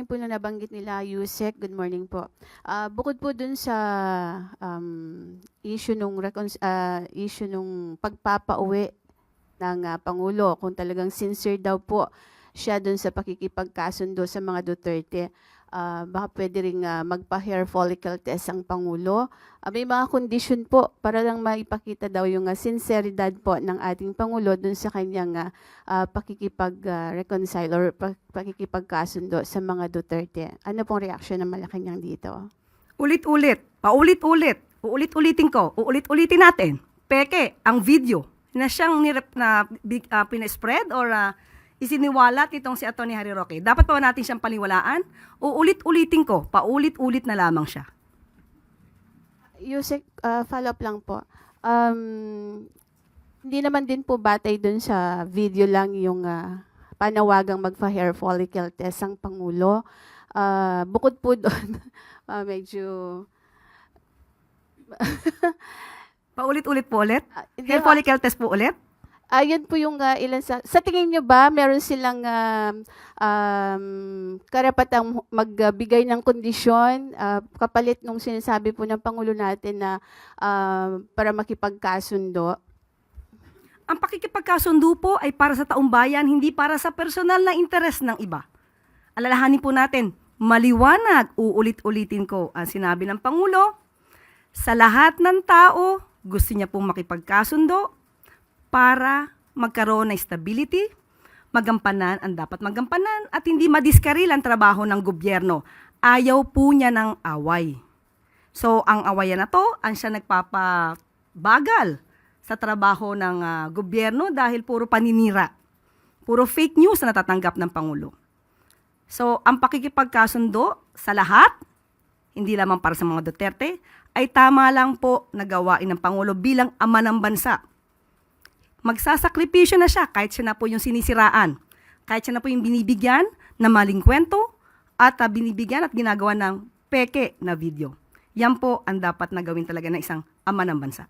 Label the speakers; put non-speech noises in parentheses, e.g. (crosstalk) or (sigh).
Speaker 1: din po na nabanggit nila, Yusek, good morning po. Ah, bukod po dun sa um, issue nung ah, issue nung pagpapauwi ng ah, Pangulo, kung talagang sincere daw po siya dun sa pakikipagkasundo sa mga Duterte, ah, baka pwede rin ah, magpa-hair follicle test ang Pangulo. Ah, may mga condition po para lang maipakita daw yung ah, sinceridad po ng ating Pangulo dun sa kanyang ah, ah, pakikipag-reconcile or pa- pakikipagkasundo sa mga Duterte. Ano pong reaction ng Malacanang dito?
Speaker 2: Ulit-ulit, paulit-ulit, uulit-ulitin ko, uulit-ulitin natin. Peke, ang video na siyang nirep, na big, ah, pinespread or ah, isiniwalat itong si Atty. Harry Roque. Dapat pa ba natin siyang paliwalaan? Uulit-ulitin ko, paulit-ulit na lamang siya.
Speaker 1: Yusek, uh, follow up lang po. Um, hindi naman din po batay dun sa video lang yung ah, panawagang magpa-hair follicle test ang Pangulo. Ah, bukod po doon, ah, (laughs) medyo...
Speaker 2: Paulit-ulit po ulit?
Speaker 1: ah,
Speaker 2: Hair follicle test po ulit?
Speaker 1: Ayun po yung ah, ilan sa... Sa tingin nyo ba, meron silang um, um, karapatang magbigay ng kondisyon ah, kapalit nung sinasabi po ng Pangulo natin na ah, para makipagkasundo?
Speaker 2: Ang pakikipagkasundo po ay para sa taong bayan, hindi para sa personal na interes ng iba. Alalahanin po natin, maliwanag, uulit-ulitin ko ang sinabi ng Pangulo, sa lahat ng tao, gusto niya pong makipagkasundo para magkaroon ng stability, magampanan ang dapat magampanan at hindi madiskaril ang trabaho ng gobyerno. Ayaw po niya ng away. So, ang awayan na to, ang siya nagpapabagal sa trabaho ng ah, gobyerno dahil puro paninira. Puro fake news na natatanggap ng Pangulo. So, ang pakikipagkasundo sa lahat, hindi lamang para sa mga Duterte, ay tama lang po na gawain ng Pangulo bilang ama ng bansa. Magsasakripisyo na siya kahit siya na po yung sinisiraan. Kahit siya na po yung binibigyan ng maling kwento at ah, binibigyan at ginagawa ng peke na video. Yan po ang dapat na gawin talaga ng isang ama ng bansa.